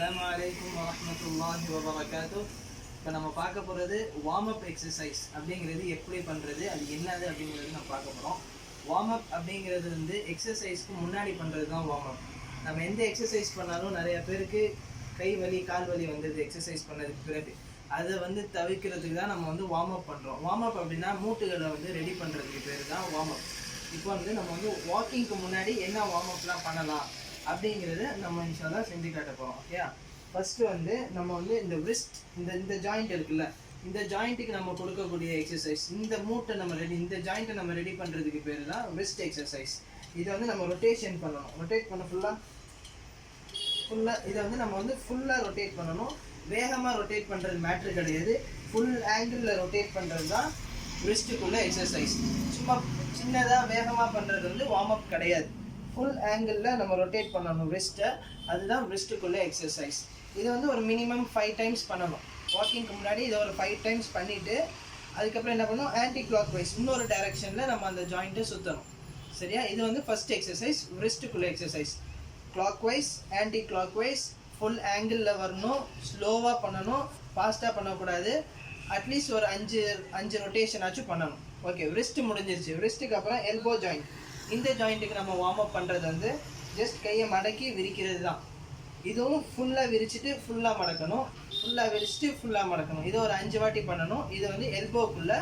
அஸ்லாம் அலைக்கும் வரமத்துல்லாஹி வபரகாத்து இப்போ நம்ம பார்க்க போகிறது வார்ம் அப் எக்ஸசைஸ் அப்படிங்கிறது எப்படி பண்ணுறது அது என்னது அப்படிங்கிறது நம்ம பார்க்க போகிறோம் வார்ம் அப் அப்படிங்கிறது வந்து எக்ஸசைஸ்க்கு முன்னாடி பண்ணுறது தான் வார்ம் அப் நம்ம எந்த எக்ஸசைஸ் பண்ணாலும் நிறைய பேருக்கு கை வலி கால் வலி வந்தது எக்ஸசைஸ் பண்ணதுக்கு பிறகு. அதை வந்து தவிர்க்கிறதுக்கு தான் நம்ம வந்து வார்ம் அப் பண்ணுறோம் வார்ம் அப் அப்படின்னா மூட்டுகளை வந்து ரெடி பண்ணுறதுக்கு பேர் தான் வார்ம் அப் இப்போ வந்து நம்ம வந்து வாக்கிங்க்கு முன்னாடி என்ன வார்ம் அப்லாம் பண்ணலாம்? அப்படிங்கிறத நம்ம இன்ஷாலாக செஞ்சு காட்ட போகிறோம் ஓகே ஃபஸ்ட்டு வந்து நம்ம வந்து இந்த விஸ்ட் இந்த இந்த ஜாயிண்ட் இருக்குல்ல இந்த ஜாயிண்ட்டுக்கு நம்ம கொடுக்கக்கூடிய எக்ஸசைஸ் இந்த மூட்டை நம்ம ரெடி இந்த ஜாயிண்ட்டை நம்ம ரெடி பண்ணுறதுக்கு பேர் தான் wrist எக்ஸசைஸ் இதை வந்து நம்ம ரொட்டேஷன் பண்ணணும். ரொட்டேட் பண்ண ஃபுல்லாக ஃபுல்லாக இதை வந்து நம்ம வந்து ஃபுல்லாக ரொட்டேட் பண்ணணும். வேகமாக ரொட்டேட் பண்ணுறது மேட்ரு கிடையாது. ஃபுல் ஆங்கிளில் ரொட்டேட் பண்ணுறது தான் ரிஸ்ட்டுக்குள்ள எக்ஸசைஸ் சும்மா சின்னதாக வேகமாக பண்ணுறது வந்து வார்ம் அப் கிடையாது. ஃபுல் ஆங்கிளில் நம்ம ரொட்டேட் பண்ணணும் ரிஸ்ட்டை அதுதான் ரிஸ்ட்டுக்குள்ளே எக்ஸசைஸ் இது வந்து ஒரு மினிமம் ஃபைவ் டைம்ஸ் பண்ணணும். வாக்கிங்க்கு முன்னாடி இதை ஒரு ஃபைவ் டைம்ஸ் பண்ணிவிட்டு அதுக்கப்புறம் என்ன பண்ணணும்? ஆன்டி கிளாக் வைஸ் இன்னொரு டைரெக்ஷனில் நம்ம அந்த ஜாயிண்ட்டை சுற்றணும் சரியா? இது வந்து ஃபஸ்ட் எக்ஸசைஸ் ரிஸ்ட்டுக்குள்ளே exercise clockwise anticlockwise full ஆங்கிளில் வரணும். ஸ்லோவாக பண்ணணும். ஃபாஸ்ட்டாக பண்ணக்கூடாது. அட்லீஸ்ட் ஒரு அஞ்சு அஞ்சு ரொட்டேஷனாச்சும் பண்ணணும். ஓகே ரிஸ்ட் முடிஞ்சிருச்சு. ரிஸ்ட்டுக்கு அப்புறம் எல்போ ஜாயிண்ட் இந்த ஜாயிண்ட்டுக்கு நம்ம வார்ம் அப் பண்ணுறது வந்து ஜஸ்ட் கையை மடக்கி விரிக்கிறது தான் இதுவும் ஃபுல்லாக விரிச்சிட்டு ஃபுல்லாக மடக்கணும். ஃபுல்லாக விரிச்சிட்டு ஃபுல்லாக மடக்கணும். இது ஒரு அஞ்சு வாட்டி பண்ணணும். இது வந்து எல்போக்குள்ளே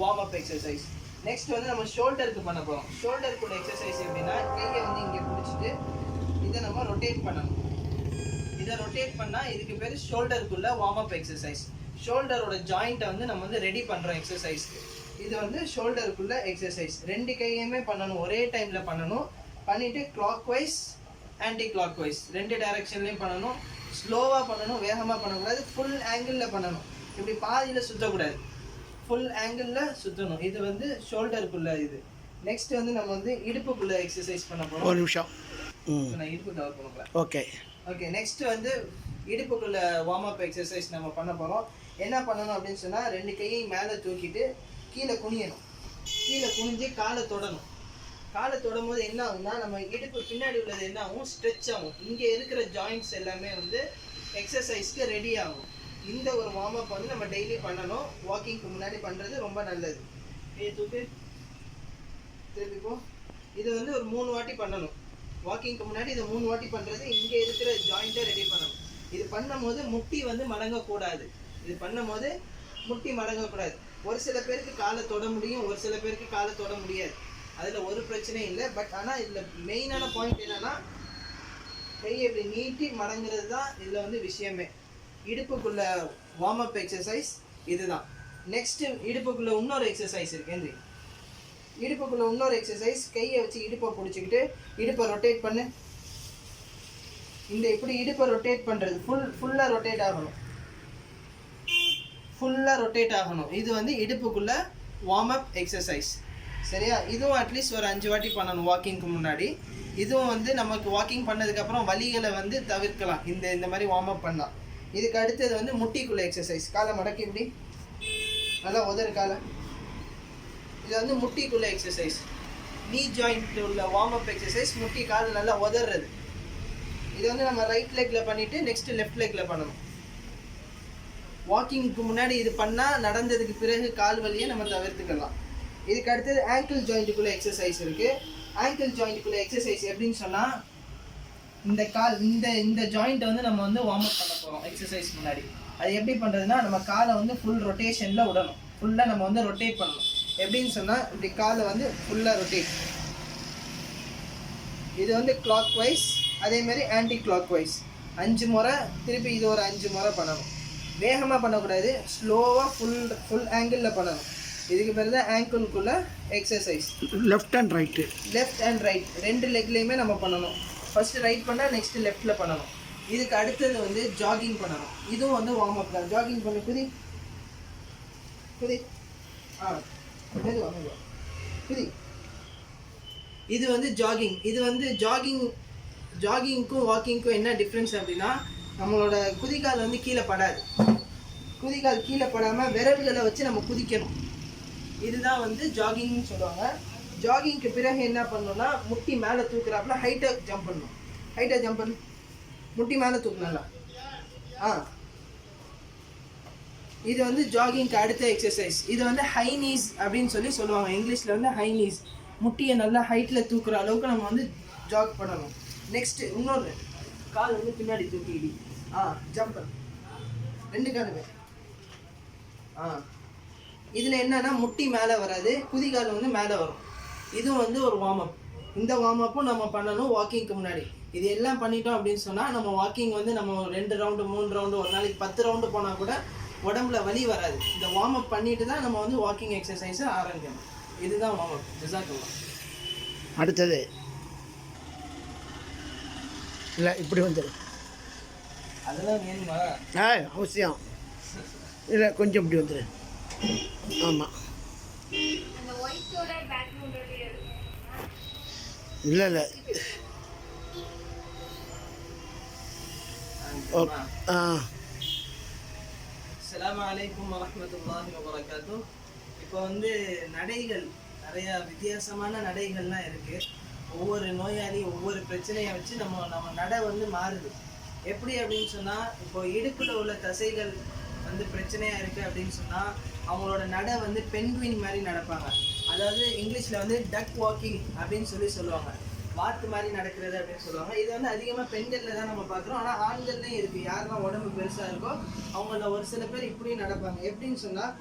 வார்ம் அப் எக்ஸசைஸ் நெக்ஸ்ட் வந்து நம்ம ஷோல்டருக்கு பண்ண போகிறோம் ஷோல்டருக்குள்ள எக்ஸசைஸ் எப்படின்னா கையை வந்து இங்கே பிடிச்சிட்டு இதை நம்ம ரொட்டேட் பண்ணணும். இதை ரொட்டேட் பண்ணால் இதுக்கு பேர் ஷோல்டருக்குள்ளே வார்ம் அப் எக்ஸசைஸ் ஷோல்டரோட ஜாயிண்ட்டை வந்து நம்ம வந்து ரெடி பண்ணுறோம் எக்ஸசைஸ்க்கு இது வந்து ஷோல்டருக்குள்ள எக்ஸசைஸ் ரெண்டு கையுமே பண்ணணும் ஒரே டைமில் பண்ணணும். பண்ணிவிட்டு clockwise anticlockwise ரெண்டு டைரக்ஷன்லேயும் பண்ணணும். ஸ்லோவாக பண்ணணும் வேகமாக பண்ணக்கூடாது. ஃபுல் ஆங்கிளில் பண்ணணும். இப்படி பாதியில் சுற்றக்கூடாது ஃபுல் ஆங்கிளில் சுற்றணும் இது வந்து ஷோல்டருக்குள்ள இது. நெக்ஸ்ட் வந்து நம்ம வந்து இடுப்புக்குள்ள எக்ஸசைஸ் பண்ண போகிறோம் ஒரு நிமிஷம். நான் இடுப்பு கவர் பண்ண போகிறேன் ஓகே. ஓகே நெக்ஸ்ட் வந்து இடுப்புக்குள்ள வார்ம் அப் எக்ஸசைஸ் நம்ம பண்ண போகிறோம் என்ன பண்ணணும் அப்படின்னு சொன்னால் ரெண்டு கையையும் மேலே தூக்கிட்டு கீழே குனியணும். கீழே குனிஞ்சு காலை தொடணும். காலை தொடும் போது என்ன ஆகும்னா நம்ம இடுப்பு பின்னாடி உள்ளது என்ன ஆகும்? ஸ்ட்ரெச் ஆகும். இங்கே இருக்கிற ஜாயிண்ட்ஸ் எல்லாமே வந்து எக்ஸசைஸ்க்கு ரெடி ஆகும். இந்த ஒரு வார்ம் அப் வந்து நம்ம டெய்லி பண்ணணும். வாக்கிங்க்கு முன்னாடி பண்ணுறது ரொம்ப நல்லது. கையை தூக்கு. இது வந்து ஒரு மூணு வாட்டி பண்ணணும். வாக்கிங்க்கு முன்னாடி இதை மூணு வாட்டி பண்ணுறது இங்கே இருக்கிற ஜாயிண்ட்டை ரெடி பண்ணணும். இது பண்ணும்போது முட்டி வந்து மடங்கக்கூடாது. இது பண்ணும்போது முட்டி மடங்கக்கூடாது. ஒரு சில பேருக்கு காலை தொட முடியும் ஒரு சில பேருக்கு காலை தொட முடியாது. அதில் ஒரு பிரச்சனையும் இல்லை. பட் ஆனால் இதில் மெயினான பாயிண்ட் என்னென்னா கையை இப்படி நீட்டி மடங்குறது தான் இதில் வந்து விஷயமே. இடுப்புக்குள்ள வார்ம் அப் எக்ஸசைஸ் இதுதான். நெக்ஸ்ட் இடுப்புக்குள்ள இன்னொரு எக்ஸசைஸ் இருக்குது இடுப்புக்குள்ளே இடுப்புக்குள்ள இன்னொரு எக்ஸசைஸ் கையை வச்சு இடுப்பை பிடிச்சிக்கிட்டு இடுப்பை ரொட்டேட் பண்ணு. இந்த இப்படி இடுப்பை ரொட்டேட் பண்ணுறது ஃபுல் ஃபுல்லாக ரொட்டேட் ஆகணும். ஃபுல்லாக ரொட்டேட் ஆகணும். இது வந்து இடுப்புக்குள்ள வார்ம் அப் எக்ஸசைஸ் சரியா? இதுவும் அட்லீஸ்ட் ஒரு அஞ்சு வாட்டி பண்ணணும் வாக்கிங்க்கு முன்னாடி. இதுவும் வந்து நமக்கு வாக்கிங் பண்ணதுக்கப்புறம் வலிகளை வந்து தவிர்க்கலாம். இந்த இந்த மாதிரி வார்ம் அப் பண்ணலாம் இதுக்கு அடுத்தது வந்து முட்டிக்குள்ள எக்ஸசைஸ் காலை மடக்கி இப்படி. நல்லா உதறு காலை. இது வந்து முட்டிக்குள்ள எக்ஸசைஸ் நீ ஜாயிண்ட் உள்ள வார்ம் அப் எக்ஸசைஸ் முட்டி கால் நல்லா உதறது. இது வந்து நம்ம ரைட் லெக்கில் பண்ணிட்டு நெக்ஸ்ட் லெஃப்ட் லெக்கில் பண்ணணும். வாக்கிங்க்கு முன்னாடி இது பண்ணால் நடந்ததுக்கு பிறகு கால் வலியை நம்ம தவிர்த்துக்கலாம். இதுக்கு அடுத்தது ஆங்கிள் ஜாயிண்ட்டுக்குள்ளே எக்ஸசைஸ் இருக்குது ஆங்கிள் ஜாயிண்ட்டுக்குள்ளே எக்ஸசைஸ் எப்படின்னு சொன்னால் இந்த கால் இந்த இந்த ஜாயிண்ட்டை வந்து நம்ம வந்து வார்ம் அப் பண்ண போகிறோம் எக்ஸசைஸ் முன்னாடி. அது எப்படி பண்ணுறதுன்னா நம்ம காலை வந்து ஃபுல் ரொட்டேஷனில் விடணும். ஃபுல்லாக நம்ம வந்து ரொட்டேட் பண்ணணும். எப்படின்னு சொன்னால் இப்படி காலை வந்து ஃபுல்லாக ரொட்டேட் இது வந்து கிளாக் வைஸ் அதேமாரி ஆன்டி கிளாக் வைஸ் அஞ்சு முறை திருப்பி இது ஒரு அஞ்சு முறை பண்ணணும். வேகமாக பண்ணக்கூடாது. ஸ்லோவாக ஃபுல் ஃபுல் ஆங்கிளில் பண்ணணும். இதுக்கு பேர் தான் ஆங்கிள்குள்ள exercise left and right left and right ரெண்டு லெக்லேயுமே நம்ம பண்ணணும். ஃபர்ஸ்ட் ரைட் பண்ணால் நெக்ஸ்ட் லெஃப்ட்டில் பண்ணணும். இதுக்கு அடுத்தது வந்து ஜாகிங் பண்ணணும். இதுவும் வந்து வார்ம் அப் தான். ஜாகிங் பண்ண குதி. குதி. ஆ மெதுவா மெதுவா குதி. இது வந்து ஜாகிங் இது வந்து ஜாகிங் ஜாகிங்க்கும் வாக்கிங்க்கும் என்ன டிஃப்ரென்ஸ் அப்படின்னா நம்மளோட குதிக்கால் வந்து கீழே படாது. குதிக்கால் கீழே படாமல் விரல்களை வச்சு நம்ம குதிக்கணும். இதுதான் வந்து ஜாகிங்னு சொல்லுவாங்க. ஜாகிங்க்கு பிறகு என்ன பண்ணணும்னா முட்டி மேலே தூக்குறாப்புல ஹைட்டாக ஜம்ப் பண்ணணும். ஹைட்டாக ஜம்ப் பண்ணு. முட்டி மேலே தூக்கணும்ல ஆ. இது வந்து ஜாகிங்க்கு அடுத்த எக்ஸசைஸ் இது வந்து ஹை நீஸ் அப்படின்னு சொல்லி சொல்லுவாங்க. இங்கிலீஷில் வந்து ஹை நீஸ் முட்டியை நல்லா ஹைட்டில் தூக்குற அளவுக்கு நம்ம வந்து ஜாக் பண்ணணும். நெக்ஸ்ட்டு இன்னொன்று கால் வந்து பின்னாடி தூக்கிடி ஆ ஜம்ப் ரெண்டு காலுமே ஆ. இதில் என்னன்னா முட்டி மேலே வராது குதிகால் வந்து மேலே வரும். இதுவும் வந்து ஒரு வார்ம் அப் இந்த வார்ம் அப்பும் நம்ம பண்ணணும் வாக்கிங்க்கு முன்னாடி. இது எல்லாம் பண்ணிட்டோம் அப்படின்னு சொன்னால் நம்ம வாக்கிங் வந்து நம்ம ரெண்டு ரவுண்டு மூணு ரவுண்டு ஒரு நாளைக்கு பத்து ரவுண்டு போனால் கூட உடம்புல வலி வராது. இந்த வார்ம் அப் பண்ணிட்டு தான் நம்ம வந்து வாக்கிங் எக்ஸசைஸை ஆரம்பிக்கணும். இதுதான் வார்ம் அப் ஜிசாக்கலாம் அடுத்தது. இல்லை இப்படி வந்துடும் அதெல்லாம் வேணுமா? ஆ அவசியம். இல்லை கொஞ்சம் இப்படி வந்துடு. ஆமாம் இல்லை இல்லை. ஆ அஸ்ஸலாமு அலைக்கும் வரஹ்மத்துல்லாஹி வபரகாத்து இப்போ வந்து நடைகள் நிறைய வித்தியாசமான நடைகள்லாம் இருக்கு. ஒவ்வொரு நோயாளி ஒவ்வொரு பிரச்சனையை வச்சு நம்ம நம்ம நடை வந்து மாறுது. எப்படி அப்படின்னு சொன்னால் இப்போ இடுப்பில் உள்ள தசைகள் வந்து பிரச்சனையாக இருக்குது அப்படின்னு சொன்னால் அவங்களோட நடை வந்து பெண்குயின் மாதிரி நடப்பாங்க. அதாவது இங்கிலீஷில் வந்து டக் வாக்கிங் அப்படின்னு சொல்லி சொல்லுவாங்க. வாத்து மாதிரி நடக்கிறது அப்படின்னு சொல்லுவாங்க. இது வந்து அதிகமாக பெண்களில் தான் நம்ம பார்க்குறோம். ஆனால் ஆண்கள்லையும் இருக்குது யாரெல்லாம் உடம்பு பெருசாக இருக்கோ அவங்கள ஒரு சில பேர் இப்படியும் நடப்பாங்க. எப்படின்னு சொன்னால்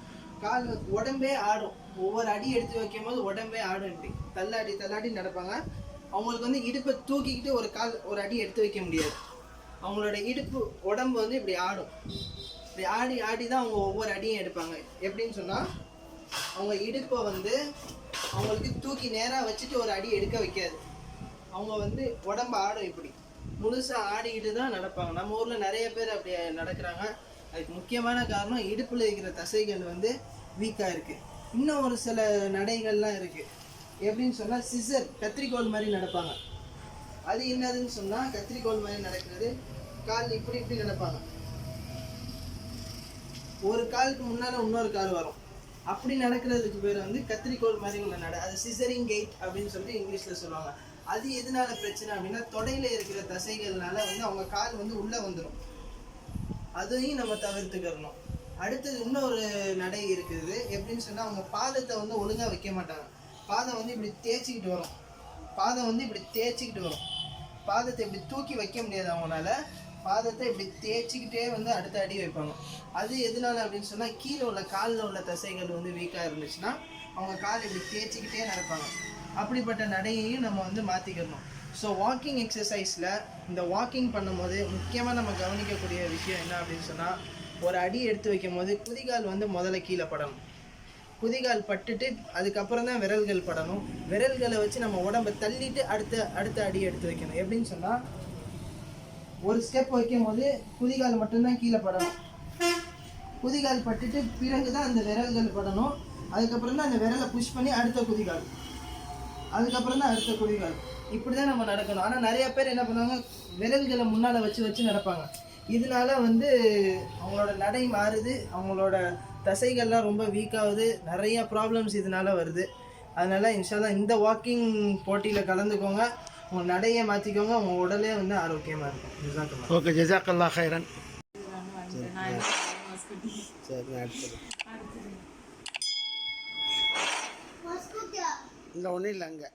கால் உடம்பே ஆடும். ஒவ்வொரு அடி எடுத்து வைக்கும் போது உடம்பே ஆடும் இப்படி. தள்ளாடி தள்ளாடி நடப்பாங்க. அவங்களுக்கு வந்து இடுப்பை தூக்கிக்கிட்டு ஒரு கால் ஒரு அடி எடுத்து வைக்க முடியாது. அவங்களோட இடுப்பு உடம்பு வந்து இப்படி ஆடும். இப்படி ஆடி ஆடி தான் அவங்க ஒவ்வொரு அடியும் எடுப்பாங்க. எப்படின்னு சொன்னால் அவங்க இடுப்பை வந்து அவங்களுக்கு தூக்கி நேராக வச்சுட்டு ஒரு அடி எடுக்க வைக்காது. அவங்க வந்து உடம்பு ஆடும் இப்படி. முழுசாக ஆடிக்கிட்டு தான் நடப்பாங்க. நம்ம ஊரில் நிறைய பேர் அப்படி நடக்கிறாங்க. அதுக்கு முக்கியமான காரணம் இடுப்பில் இருக்கிற தசைகள் வந்து வீக்காக இருக்குது இன்னும் ஒரு சில நடைகள்லாம் இருக்குது எப்படின்னு சொன்னால் சிசர் கத்திரிக்கோல் மாதிரி நடப்பாங்க. அது என்னதுன்னு சொன்னால் கத்திரிக்கோல் மாதிரி நடக்கிறது. கால் இப்படி இப்படி நடப்பாங்க. ஒரு காலுக்கு முன்னால் இன்னொரு கால் வரும். அப்படி நடக்கிறதுக்கு பேர் வந்து கத்திரிக்கோல் மாதிரி உள்ள நட அது சிசரிங் கெயிட் அப்படின்னு சொல்லிட்டு இங்கிலீஷில் சொல்லுவாங்க. அது எதனால பிரச்சனை அப்படின்னா தொடையில் இருக்கிற தசைகள்னால வந்து அவங்க கால் வந்து உள்ளே வந்துடும் அதையும் நம்ம தவிர்த்துக்கிறணும். அடுத்தது இன்னொரு நடை இருக்குது. எப்படின்னு சொன்னால் அவங்க பாதத்தை வந்து ஒழுங்காக வைக்க மாட்டாங்க. பாதம் வந்து இப்படி தேய்ச்சிக்கிட்டு வரும். பாதம் வந்து இப்படி தேய்ச்சிக்கிட்டு வரும். பாதத்தை இப்படி தூக்கி வைக்க முடியாது அவங்களால. பாதத்தை இப்படி தேய்ச்சிக்கிட்டே வந்து அடுத்த அடி வைப்பாங்க. அது எதனால அப்படின்னு சொன்னால் கீழே உள்ள காலில் உள்ள தசைகள் வந்து வீக்காக இருந்துச்சுன்னா அவங்க கால் இப்படி தேய்ச்சிக்கிட்டே நடப்பாங்க. அப்படிப்பட்ட நடையையும் நம்ம வந்து மாற்றிக்கிடணும் ஸோ வாக்கிங் எக்ஸசைஸில் இந்த வாக்கிங் பண்ணும்போது முக்கியமாக நம்ம கவனிக்கக்கூடிய விஷயம் என்ன அப்படின்னு சொன்னால் ஒரு அடி எடுத்து வைக்கும் போது குதிகால் வந்து முதல்ல கீழே படணும். குதிகால் பட்டுட்டு அதுக்கப்புறம் தான் விரல்கள் படணும். விரல்களை வச்சு நம்ம உடம்ப தள்ளிட்டு அடுத்த அடுத்த அடி எடுத்து வைக்கணும். எப்படின்னு சொன்னால் ஒரு ஸ்டெப் வைக்கும் போது குதிகால் மட்டும்தான் கீழே படணும். குதிகால் பட்டுட்டு பிறகு தான் அந்த விரல்கள் படணும். அதுக்கப்புறம் தான் அந்த விரலை புஷ் பண்ணி அடுத்த குதிகால். அதுக்கப்புறம் தான் அடுத்த குதிகால். இப்படி தான் நம்ம நடக்கணும். ஆனால் நிறைய பேர் என்ன பண்ணுவாங்க? விரல்களை முன்னால் வச்சு வச்சு நடப்பாங்க. இதனால வந்து அவங்களோட நடை மாறுது. அவங்களோட தசைகள்லாம் ரொம்ப வீக் ஆகுது. நிறைய ப்ராப்ளம்ஸ் இதனால வருது. அதனால இன்ஷால்லா இந்த வாக்கிங் போட்டியில் கலந்துக்கோங்க. உங்க நடையை மாற்றிக்கோங்க உங்க உடலே வந்து ஆரோக்கியமாக இருக்கும். ஜிசாக்கல்லா ஓகே ஜெசாக்கல்லா ஹைரன் சரி நான் அடுத்தது இல்லை ஒன்றும் இல்லை அங்கே.